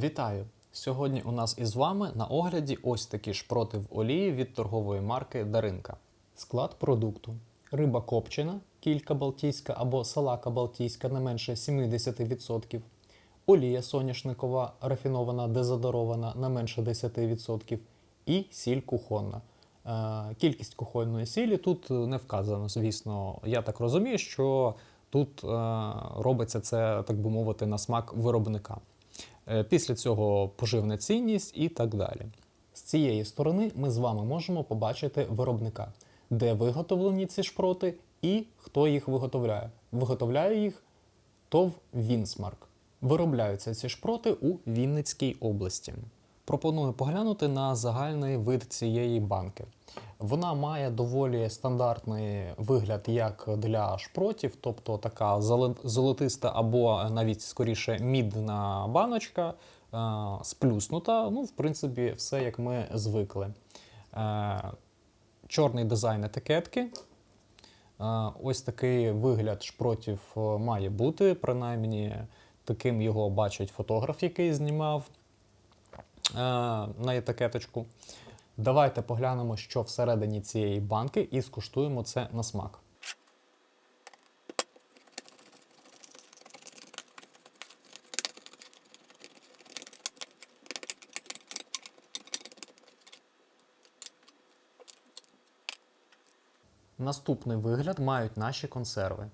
Вітаю! Сьогодні у нас із вами на огляді ось такі шпроти в олії від торгової марки Даринка. Склад продукту: риба копчена, кілька балтійська або салака балтійська не менше 70%, олія соняшникова рафінована дезодорована не менше 10% і сіль кухонна. Е, Кількість кухонної сілі тут не вказано, звісно. Я так розумію, що тут е, робиться це, так би мовити, на смак виробника. Е, Після цього поживна цінність і так далі. З цієї сторони ми з вами можемо побачити виробника, де виготовлені ці шпроти і хто їх виготовляє. Виготовляє їх ТОВ Вінсмарк. Виробляються ці шпроти у Вінницькій області. Пропоную поглянути на загальний вид цієї банки. Вона має доволі стандартний вигляд як для шпротів, тобто така золотиста або навіть скоріше мідна баночка, е, сплюснута. Ну, в принципі, все як ми звикли. Е, Чорний дизайн етикетки. Е, Ось такий вигляд шпротів має бути. Принаймні, таким його бачить фотограф, який знімав на етикеточку. Давайте поглянемо, що всередині цієї банки, і скуштуємо це на смак. Наступний вигляд мають наші консерви.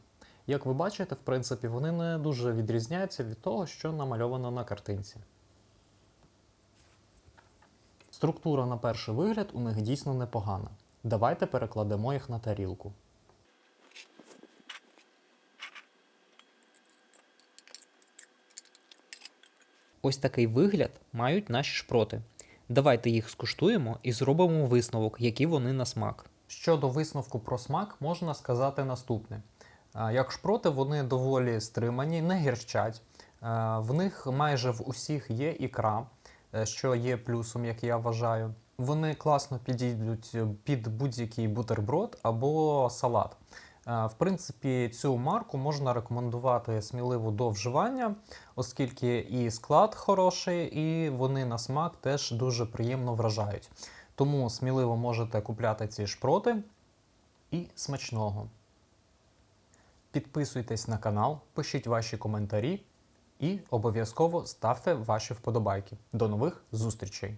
Як ви бачите, в принципі, вони не дуже відрізняються від того, що намальовано на картинці. Структура на перший вигляд у них дійсно непогана. Давайте перекладемо їх на тарілку. Ось такий вигляд мають наші шпроти. Давайте їх скуштуємо і зробимо висновок, які вони на смак. Щодо висновку про смак, можна сказати наступне. Як шпроти, вони доволі стримані, не гірчать. В них майже в усіх є ікра, е, що є плюсом, як я вважаю. Вони класно підійдуть під будь-який бутерброд або салат. Е, В принципі, цю марку можна рекомендувати сміливо до вживання, оскільки і склад хороший, і вони на смак теж дуже приємно вражають. Тому сміливо можете купляти ці шпроти і смачного. Підписуйтесь на канал, пишіть ваші коментарі і обов'язково ставте ваші вподобайки. До нових зустрічей!